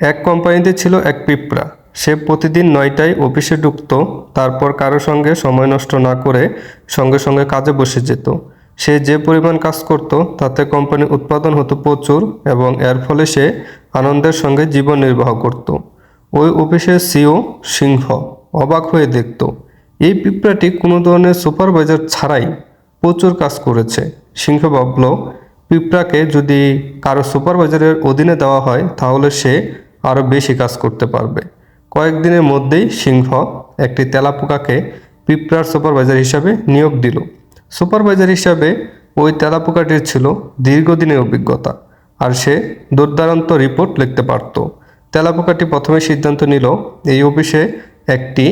এক কোম্পানিতে ছিল এক পিঁপড়া। সে প্রতিদিন নয়টায় অফিসে ঢুকত, তারপর কারও সঙ্গে সময় নষ্ট না করে সঙ্গে সঙ্গে কাজে বসে যেত। সে যে পরিমাণ কাজ করত, তাতে কোম্পানির উৎপাদন হতো প্রচুর এবং এর ফলে সে আনন্দের সঙ্গে জীবন নির্বাহ করত। ওই অফিসের সিও সিংহ অবাক হয়ে দেখত, এই পিঁপড়াটি কোনো ধরনের সুপারভাইজার ছাড়াই প্রচুর কাজ করেছে। সিংহ ভাবল, পিঁপড়াকে যদি কারও সুপারভাইজারের অধীনে দেওয়া হয়, তাহলে সে আরও বেশি কাজ করতে পারবে। কয়েকদিনের মধ্যেই সিংহ একটি তেলাপোকাকে পিঁপড়ার সুপারভাইজার হিসাবে নিয়োগ দিল। সুপারভাইজার হিসাবে ওই তেলাপোকাটির ছিল দীর্ঘদিনের অভিজ্ঞতা আর সে দুর্দান্ত রিপোর্ট লিখতে পারত। তেলাপোকাটি প্রথমে সিদ্ধান্ত নিল, এই অফিসে একটি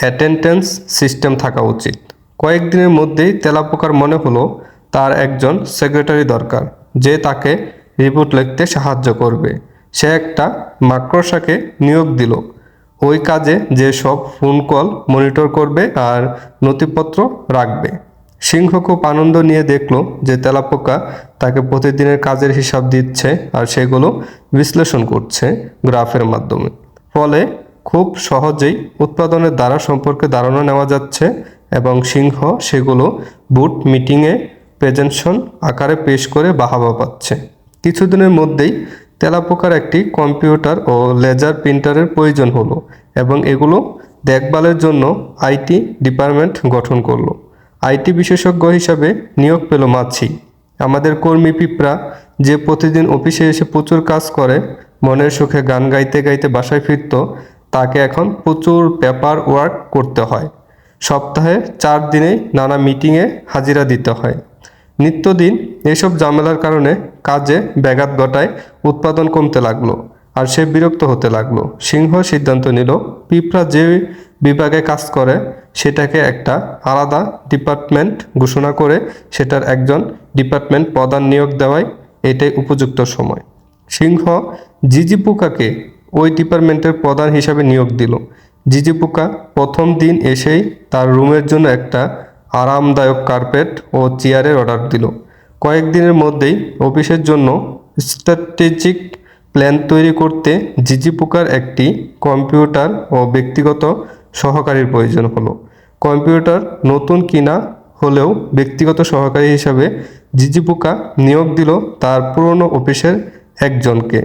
অ্যাটেন্ডেন্স সিস্টেম থাকা উচিত। কয়েকদিনের মধ্যেই তেলাপোকার মনে হলো, তার একজন সেক্রেটারি দরকার, যে তাকে রিপোর্ট লিখতে সাহায্য করবে। সে একটা মাকড়সাকে নিয়োগ দিল। ওই কাজে যে সব ফোন কল মনিটর করবে আর নথিপত্র রাখবে। সিংহ খুব আনন্দ নিয়ে দেখল যে তেলাপোকা তাকে প্রতিদিনের কাজের হিসাব দিচ্ছে আর সেগুলো বিশ্লেষণ করছে গ্রাফের মাধ্যমে। ফলে খুব সহজেই উৎপাদনের দ্বারা সম্পর্কে ধারণা নেওয়া যাচ্ছে এবং সিংহ সেগুলো বুট মিটিংয়ে প্রেজেন্টেশন আকারে পেশ করে বাহাবা পাচ্ছে। কিছুদিনের মধ্যেই তেলাপোকার একটি কম্পিউটার ও লেজার প্রিন্টারের প্রয়োজন হলো এবং এগুলো দেখভালের জন্য আইটি ডিপার্টমেন্ট গঠন করল। আইটি বিশেষজ্ঞ হিসাবে নিয়োগ পেল মাছি। আমাদের কর্মী পিঁপড়া যে প্রতিদিন অফিসে এসে প্রচুর কাজ করে, মনের সুখে গান গাইতে গাইতে বাসায় ফিরত, তাকে এখন প্রচুর পেপার ওয়ার্ক করতে হয়। সপ্তাহে চার দিনে নানা মিটিংয়ে হাজিরা দিতে হয়। নিত্যদিন এসব ঝামেলার কারণে কাজে ব্যাঘাত ঘটায় উৎপাদন কমতে লাগল আর সে বিরক্ত হতে লাগল। সিংহ সিদ্ধান্ত নিল, পিঁপড়া যে বিভাগে কাজ করে সেটাকে একটা আলাদা ডিপার্টমেন্ট ঘোষণা করে সেটার একজন ডিপার্টমেন্ট প্রধান নিয়োগ দেওয়াই এটাই উপযুক্ত সময়। সিংহ জিজি পোকাকে ওই ডিপার্টমেন্টের প্রধান হিসাবে নিয়োগ দিল। জিজি পোকা প্রথম দিন এসেই তার রুমের জন্য একটা আরামদায়ক কার্পেট ও চেয়ারের অর্ডার দিল। কয়েকদিনের মধ্যেই অফিসের জন্য স্ট্র্যাটেজিক প্ল্যান তৈরি করতে জিজি পোকার একটি কম্পিউটার ও ব্যক্তিগত সহকারীর প্রয়োজন হলো। কম্পিউটার নতুন কিনা হলেও ব্যক্তিগত সহকারী হিসাবে জিজি পোকা নিয়োগ দিল তার পুরনো অফিসের একজনকে।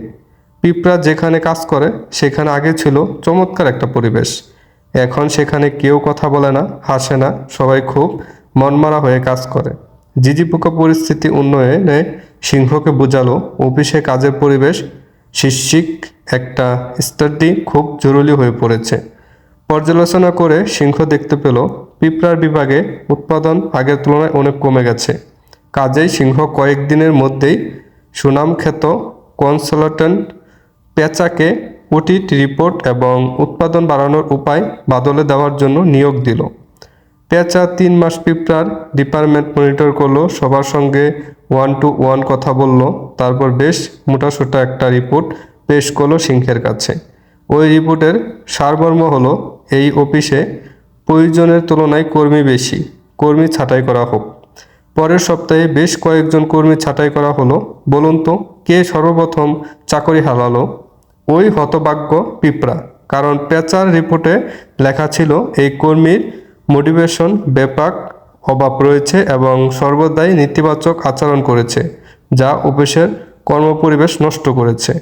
পিঁপড়া যেখানে কাজ করে, সেখানে আগে ছিল চমৎকার একটা পরিবেশ। এখন সেখানে কেউ কথা বলে না, হাসে না, সবাই খুব মনমারা হয়ে কাজ করে। জিজি পোকা পরিস্থিতি উন্নয়নে সিংহকে বোঝালো। অফিসে কাজের পরিবেশ শীর্ষিক একটা স্টাডি খুব জরুরি হয়ে পড়েছে। পর্যালোচনা করে সিংহ দেখতে পেল, পিঁপড়ার বিভাগে উৎপাদন আগের তুলনায় অনেক কমে গেছে। কাজেই সিংহ কয়েকদিনের মধ্যেই সুনামখ্যাত কনসালটেন্ট পেঁচাকে অডিট রিপোর্ট এবং উৎপাদন বাড়ানোর উপায় বাদলে দেওয়ার জন্য নিয়োগ দিল। পেঁচা তিন মাস পিঁপড়ার ডিপার্টমেন্ট মনিটর করল, সবার সঙ্গে ওয়ান টু ওয়ান কথা বলল, তারপর বেশ মোটাসোটা একটা রিপোর্ট পেশ করল সিংহের কাছে। ওই রিপোর্টের সারমর্ম হলো, এই অফিসে প্রয়োজনের তুলনায় কর্মী বেশি, কর্মী ছাঁটাই করা হোক। পরের সপ্তাহে বেশ কয়েকজন কর্মী ছাঁটাই করা হলো, বলুন তো, কে সর্বপ্রথম চাকরি হারালো? ওই হতভাগ্য পিঁপড়া। কারণ পেচার রিপোর্টে লেখা ছিল, এই কর্মীর মোটিভেশন ব্যাপক অভাব রয়েছে এবং সর্বদাই নেতিবাচক আচরণ করেছে, যা অফিসের কর্মপরিবেশ নষ্ট করেছে।